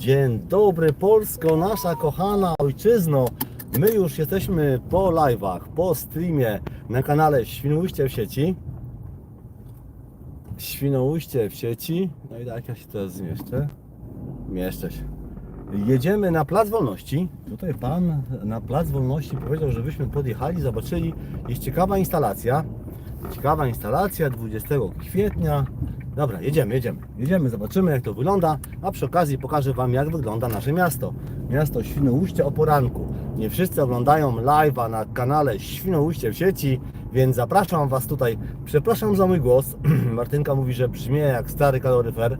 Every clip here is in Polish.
Dzień dobry Polsko, nasza kochana ojczyzno. My już jesteśmy po live'ach, po streamie na kanale Świnoujście w sieci. Świnoujście w sieci. No i tak ja się teraz zmieszczę. Mieszczę się. Jedziemy na Plac Wolności. Tutaj pan na Plac Wolności powiedział, żebyśmy podjechali, zobaczyli. Jest ciekawa instalacja. Ciekawa instalacja 20 kwietnia. Dobra, jedziemy, jedziemy. Jedziemy, zobaczymy jak to wygląda, a przy okazji pokażę Wam jak wygląda nasze miasto. Miasto Świnoujście o poranku. Nie wszyscy oglądają live'a na kanale Świnoujście w sieci, więc zapraszam Was tutaj. Przepraszam za mój głos. Martynka mówi, że brzmię jak stary kaloryfer.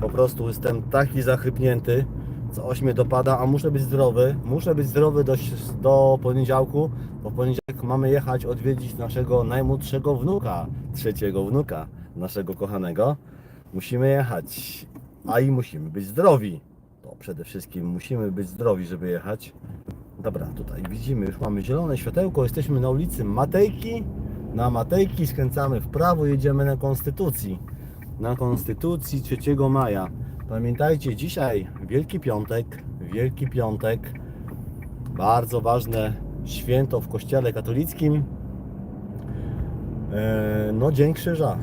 Po prostu jestem taki zachrypnięty. Coś mnie dopada, a muszę być zdrowy. Muszę być zdrowy do, do poniedziałku, bo w poniedziałek mamy jechać odwiedzić naszego najmłodszego wnuka, trzeciego wnuka naszego kochanego. Musimy jechać, a i musimy być zdrowi. To przede wszystkim musimy być zdrowi, żeby jechać. Dobra, tutaj widzimy, już mamy zielone światełko, jesteśmy na ulicy Matejki. Na Matejki skręcamy w prawo, jedziemy na Konstytucji. Na Konstytucji 3 maja. Pamiętajcie, dzisiaj Wielki Piątek, Wielki Piątek, bardzo ważne święto w Kościele katolickim. E, No, Dzień Krzyża.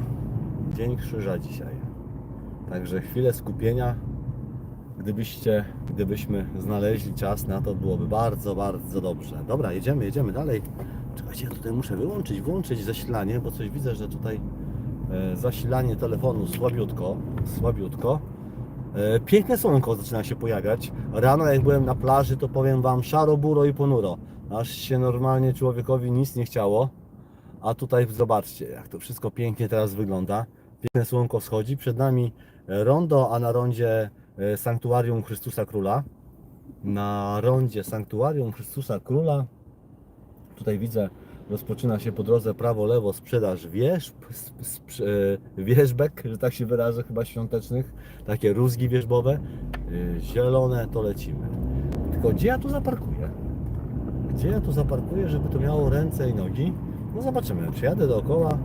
Dzień Krzyża dzisiaj. Także chwilę skupienia. Gdybyście, gdybyśmy znaleźli czas na to, byłoby bardzo, bardzo dobrze. Dobra, jedziemy, jedziemy dalej. Czekajcie, ja tutaj muszę wyłączyć, włączyć zasilanie, bo coś widzę, że tutaj e, zasilanie telefonu słabiutko, słabiutko. E, Piękne słonko zaczyna się pojawiać. Rano jak byłem na plaży, to powiem Wam szaro, buro i ponuro. Aż się normalnie człowiekowi nic nie chciało. A tutaj zobaczcie, jak to wszystko pięknie teraz wygląda. Piękne słonko wschodzi. Przed nami e, rondo, a na rondzie e, Sanktuarium Chrystusa Króla. Na rondzie Sanktuarium Chrystusa Króla. Tutaj widzę, rozpoczyna się po drodze prawo-lewo sprzedaż wierzb, sp- sp- e, wierzbek, że tak się wyrażę, chyba świątecznych. Takie rózgi wierzbowe. Zielone to lecimy. Tylko gdzie ja tu zaparkuję? Gdzie ja tu zaparkuję, żeby to miało ręce i nogi? No zobaczymy. Przyjadę dookoła.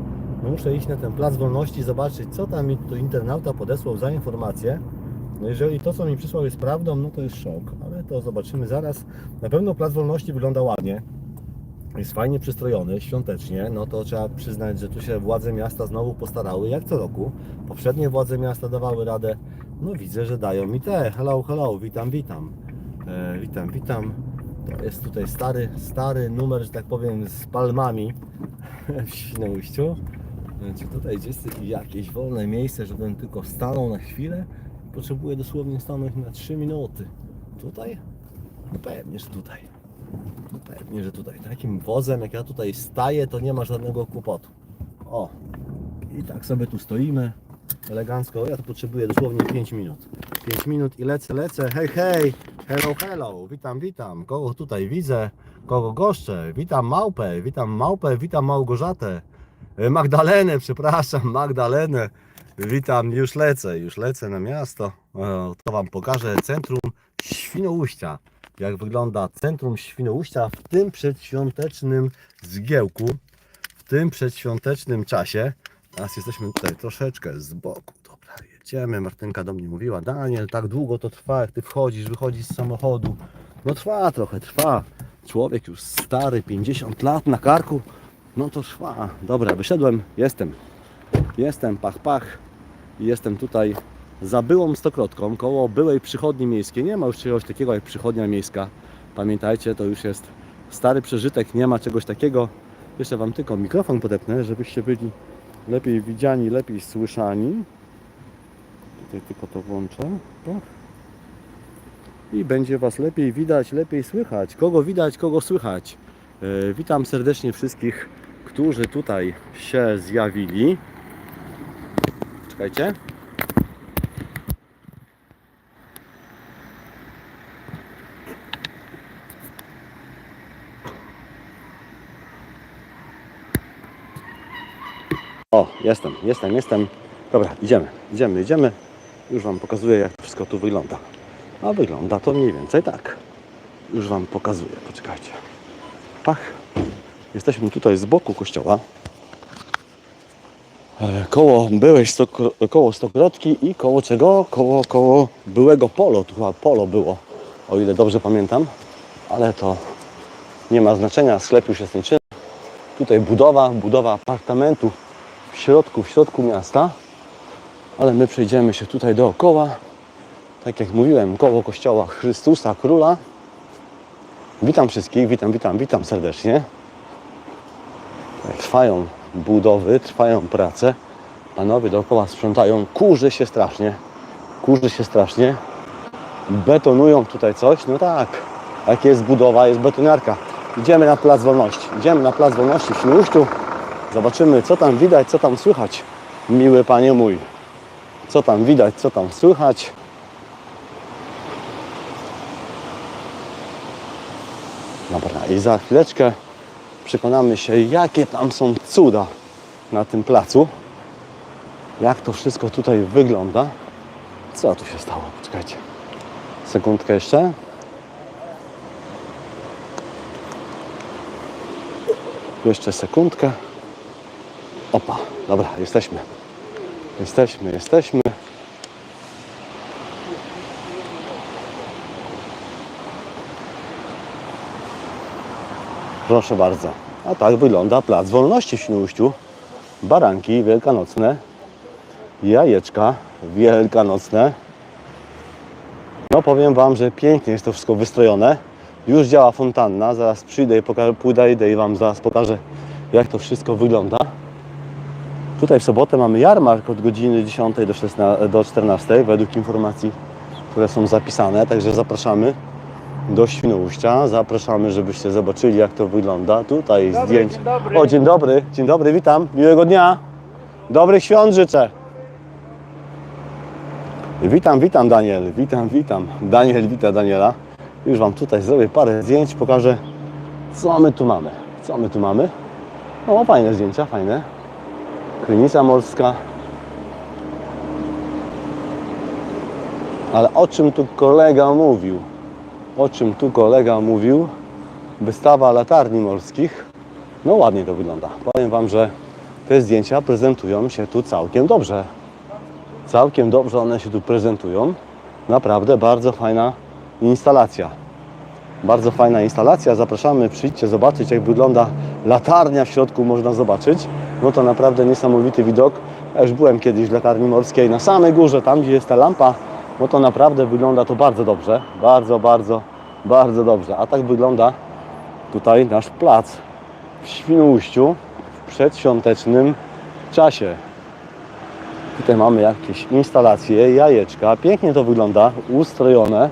Muszę iść na ten plac wolności, zobaczyć, co tam mi tu internauta podesłał za informację. No jeżeli to, co mi przysłał jest prawdą, no to jest szok, ale to zobaczymy zaraz. Na pewno plac wolności wygląda ładnie. Jest fajnie przystrojony, świątecznie. No to trzeba przyznać, że tu się władze miasta znowu postarały, jak co roku. Poprzednie władze miasta dawały radę. No widzę, że dają mi te. Hello, hello, witam, witam. E, witam, witam. To jest tutaj stary, stary numer, że tak powiem, z palmami w Świnoujściu. E, Czy tutaj gdzieś jest jakieś wolne miejsce, żebym tylko stanął na chwilę? Potrzebuję dosłownie stanąć na 3 minuty. Tutaj? No pewnie, że tutaj. No pewnie, że tutaj. Takim wozem, jak ja tutaj staję, to nie ma żadnego kłopotu. O! I tak sobie tu stoimy. Elegancko. Ja tu potrzebuję dosłownie 5 minut. 5 minut i lecę, lecę. Hej, hej! Hello, hello! Witam, witam. Kogo tutaj widzę? Kogo goszczę? Witam Małpę, witam Małpę, witam Małgorzatę. E, Magdalenę, przepraszam, Magdalenę. Witam, już lecę, już lecę na miasto. O, to Wam pokażę centrum Świnoujścia. Jak wygląda centrum Świnoujścia w tym przedświątecznym zgiełku, w tym przedświątecznym czasie. Teraz jesteśmy tutaj troszeczkę z boku. Dobra, jedziemy. Martynka do mnie mówiła, Daniel, tak długo to trwa, jak Ty wchodzisz, wychodzisz z samochodu. No trwa trochę, trwa. Człowiek już stary, 50 lat na karku. No to trwa. Dobra, wyszedłem, jestem. Jestem, pach, pach. Jestem tutaj za byłą stokrotką, koło byłej przychodni miejskiej. Nie ma już czegoś takiego jak przychodnia miejska. Pamiętajcie, to już jest stary przeżytek, nie ma czegoś takiego. Jeszcze Wam tylko mikrofon podepnę, żebyście byli lepiej widziani, lepiej słyszani. Tutaj tylko to włączę. Tak. I będzie Was lepiej widać, lepiej słychać. Kogo widać, kogo słychać. E, Witam serdecznie wszystkich, którzy tutaj się zjawili. Czekajcie. O, jestem, jestem, jestem. Dobra, idziemy, idziemy, idziemy. Już Wam pokazuję, jak wszystko tu wygląda. A wygląda to mniej więcej tak. Już Wam pokazuję, poczekajcie. Pach. Jesteśmy tutaj z boku kościoła. E, Koło byłej stokro, koło Stokrotki i koło czego? Koło, koło byłego polo. Tu chyba polo było, o ile dobrze pamiętam. Ale to nie ma znaczenia, sklep już jest niczym. Tutaj budowa, budowa apartamentu w środku, w środku miasta. Ale my przejdziemy się tutaj dookoła. Tak jak mówiłem, koło kościoła Chrystusa Króla. Witam wszystkich, witam, witam, witam serdecznie. Trwają budowy, trwają prace. Panowie dookoła sprzątają, kurzy się strasznie. Kurzy się strasznie. Betonują tutaj coś. No tak, jak jest budowa, jest betoniarka. Idziemy na Plac Wolności. Idziemy na Plac Wolności w Świnoujściu. Zobaczymy, co tam widać, co tam słychać. Miły Panie mój. Co tam widać, co tam słychać. Dobra, i za chwileczkę przekonamy się, jakie tam są cuda na tym placu. Jak to wszystko tutaj wygląda. Co tu się stało? Poczekajcie. Sekundkę jeszcze. Jeszcze sekundkę. Opa, dobra, jesteśmy. Jesteśmy, jesteśmy. Proszę bardzo. A tak wygląda Plac Wolności w Świnoujściu. Baranki wielkanocne, jajeczka wielkanocne. No powiem Wam, że pięknie jest to wszystko wystrojone. Już działa fontanna, zaraz przyjdę i pokażę, pójdę i Wam zaraz pokażę jak to wszystko wygląda. Tutaj w sobotę mamy jarmark od godziny 10 do, 16, do 14 według informacji, które są zapisane, także zapraszamy do Świnoujścia. Zapraszamy, żebyście zobaczyli jak to wygląda. Tutaj Dobry, zdjęć. dzień dobry. O, dzień dobry, dzień dobry, witam. Miłego dnia. Dobrych świąt życzę. Witam, witam Daniel, witam, witam. Daniel wita Daniela. Już Wam tutaj zrobię parę zdjęć, pokażę co my tu mamy. Co my tu mamy? No fajne zdjęcia, fajne. Krynica morska. Ale o czym tu kolega mówił? O czym tu kolega mówił? Wystawa latarni morskich. No ładnie to wygląda. Powiem Wam, że te zdjęcia prezentują się tu całkiem dobrze. Całkiem dobrze one się tu prezentują. Naprawdę bardzo fajna instalacja. Bardzo fajna instalacja. Zapraszamy, przyjdźcie zobaczyć jak wygląda latarnia w środku można zobaczyć. No to naprawdę niesamowity widok. Ja już byłem kiedyś w latarni morskiej na samej górze, tam gdzie jest ta lampa. No to naprawdę wygląda to bardzo dobrze. Bardzo, bardzo, bardzo dobrze. A tak wygląda tutaj nasz plac w Świnoujściu w przedświątecznym czasie. Tutaj mamy jakieś instalacje, jajeczka. Pięknie to wygląda, ustrojone.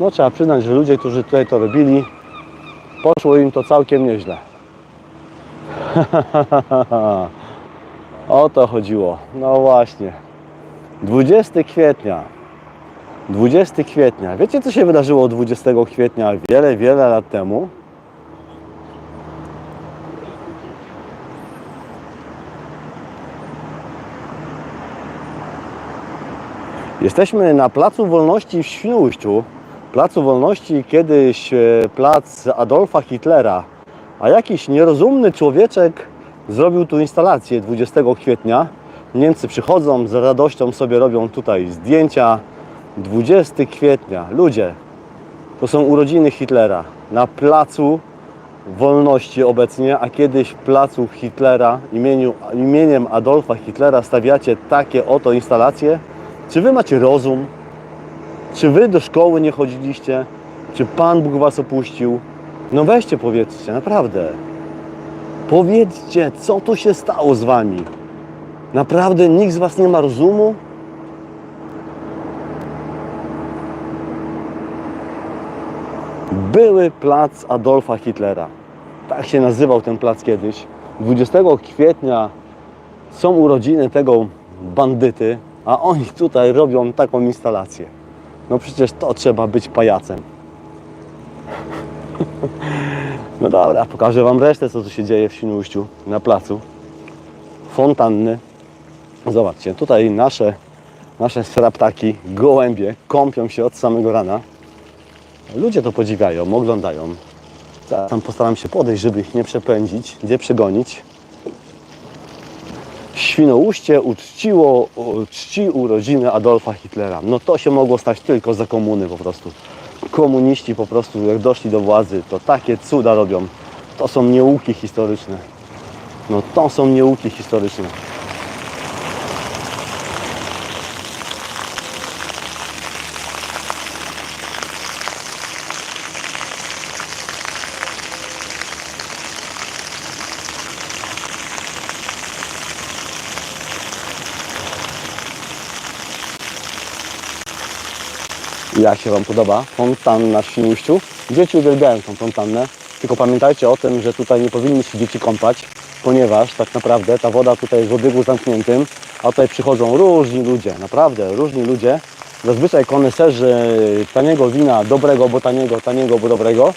No trzeba przyznać, że ludzie, którzy tutaj to robili, poszło im to całkiem nieźle. o to chodziło. No właśnie. 20 kwietnia. 20 kwietnia. Wiecie, co się wydarzyło 20 kwietnia wiele, wiele lat temu? Jesteśmy na Placu Wolności w Świnoujściu. Placu Wolności kiedyś e, plac Adolfa Hitlera, a jakiś nierozumny człowieczek zrobił tu instalację 20 kwietnia. Niemcy przychodzą, z radością sobie robią tutaj zdjęcia. 20 kwietnia. Ludzie, to są urodziny Hitlera. Na Placu Wolności obecnie, a kiedyś Placu Hitlera imieniu, imieniem Adolfa Hitlera stawiacie takie oto instalacje. Czy wy macie rozum? Czy wy do szkoły nie chodziliście? Czy Pan Bóg was opuścił? No weźcie powiedzcie, naprawdę. Powiedzcie, co tu się stało z wami? Naprawdę nikt z was nie ma rozumu? Były plac Adolfa Hitlera. Tak się nazywał ten plac kiedyś. 20 kwietnia są urodziny tego bandyty, a oni tutaj robią taką instalację. No przecież to trzeba być pajacem. No dobra, pokażę Wam resztę, co tu się dzieje w Świnoujściu na placu. Fontanny. Zobaczcie, tutaj nasze, nasze sraptaki, gołębie kąpią się od samego rana. Ludzie to podziwiają, oglądają. Tam postaram się podejść, żeby ich nie przepędzić, nie przegonić. Świnoujście uczciło czci urodziny Adolfa Hitlera. No to się mogło stać tylko za komuny po prostu. Komuniści po prostu jak doszli do władzy, to takie cuda robią. To są nieuki historyczne. No to są nieuki historyczne. Jak się Wam podoba fontanna w Świnoujściu? Dzieci uwielbiają tą fontannę, tylko pamiętajcie o tym, że tutaj nie powinny się dzieci kąpać, ponieważ tak naprawdę ta woda tutaj jest w obiegu zamkniętym, a tutaj przychodzą różni ludzie, naprawdę różni ludzie, zazwyczaj koneserzy taniego wina, dobrego, bo taniego, taniego, bo dobrego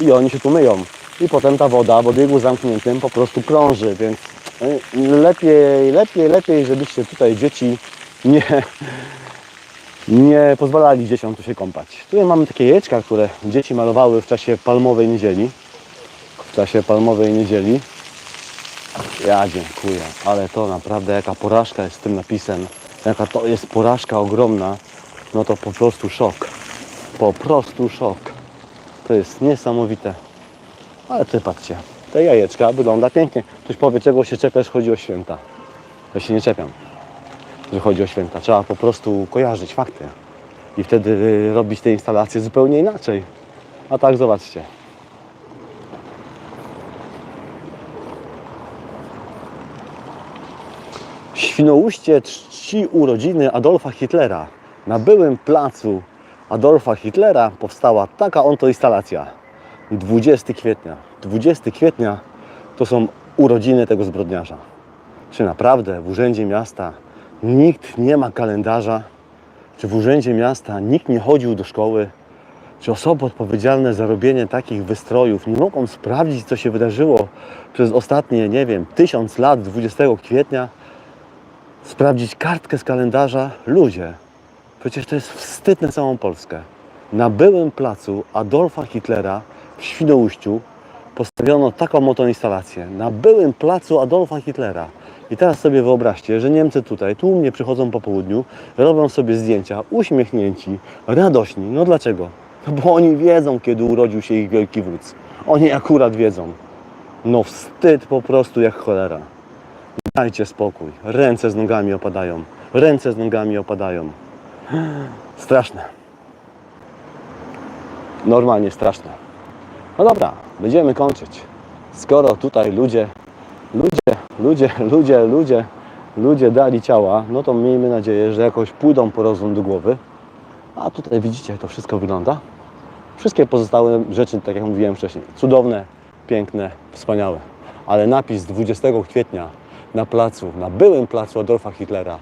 i oni się tu myją. I potem ta woda w obiegu zamkniętym po prostu krąży, więc y, lepiej, lepiej, lepiej, żebyście tutaj dzieci nie, nie pozwalali dzieciom tu się kąpać. Tutaj mamy takie jajeczka, które dzieci malowały w czasie palmowej niedzieli. W czasie palmowej niedzieli. Ja dziękuję, ale to naprawdę jaka porażka jest z tym napisem. Jaka to jest porażka ogromna. No to po prostu szok. Po prostu szok. To jest niesamowite. Ale ty patrzcie, te jajeczka wygląda pięknie. Ktoś powie, czego się czepiasz, chodzi o święta. Ja się nie czepiam że chodzi o święta. Trzeba po prostu kojarzyć fakty i wtedy y, robić te instalacje zupełnie inaczej. A tak zobaczcie. Świnoujście czci urodziny Adolfa Hitlera. Na byłym placu Adolfa Hitlera powstała taka oto instalacja. 20 kwietnia. 20 kwietnia to są urodziny tego zbrodniarza. Czy naprawdę w Urzędzie Miasta nikt nie ma kalendarza? Czy w Urzędzie Miasta nikt nie chodził do szkoły? Czy osoby odpowiedzialne za robienie takich wystrojów nie mogą sprawdzić, co się wydarzyło przez ostatnie, nie wiem, tysiąc lat 20 kwietnia? Sprawdzić kartkę z kalendarza? Ludzie, przecież to jest wstyd na całą Polskę. Na byłym placu Adolfa Hitlera w Świnoujściu postawiono taką oto instalację. Na byłym placu Adolfa Hitlera. I teraz sobie wyobraźcie, że Niemcy tutaj, tłumnie przychodzą po południu, robią sobie zdjęcia, uśmiechnięci, radośni. No dlaczego? No bo oni wiedzą, kiedy urodził się ich wielki wódz. Oni akurat wiedzą. No wstyd po prostu jak cholera. Dajcie spokój. Ręce z nogami opadają. Ręce z nogami opadają. Straszne. Normalnie straszne. No dobra, będziemy kończyć. Skoro tutaj ludzie, ludzie, ludzie, ludzie, ludzie, ludzie dali ciała, no to miejmy nadzieję, że jakoś pójdą po rozum do głowy. A tutaj widzicie, jak to wszystko wygląda. Wszystkie pozostałe rzeczy, tak jak mówiłem wcześniej, cudowne, piękne, wspaniałe. Ale napis 20 kwietnia na placu, na byłym placu Adolfa Hitlera,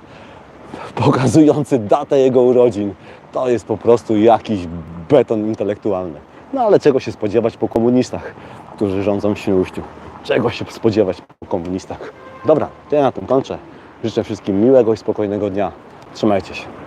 pokazujący datę jego urodzin, to jest po prostu jakiś beton intelektualny. No ale czego się spodziewać po komunistach, którzy rządzą w Świnoujściu? Czego się spodziewać po komunistach? Dobra, to ja na tym kończę. Życzę wszystkim miłego i spokojnego dnia. Trzymajcie się.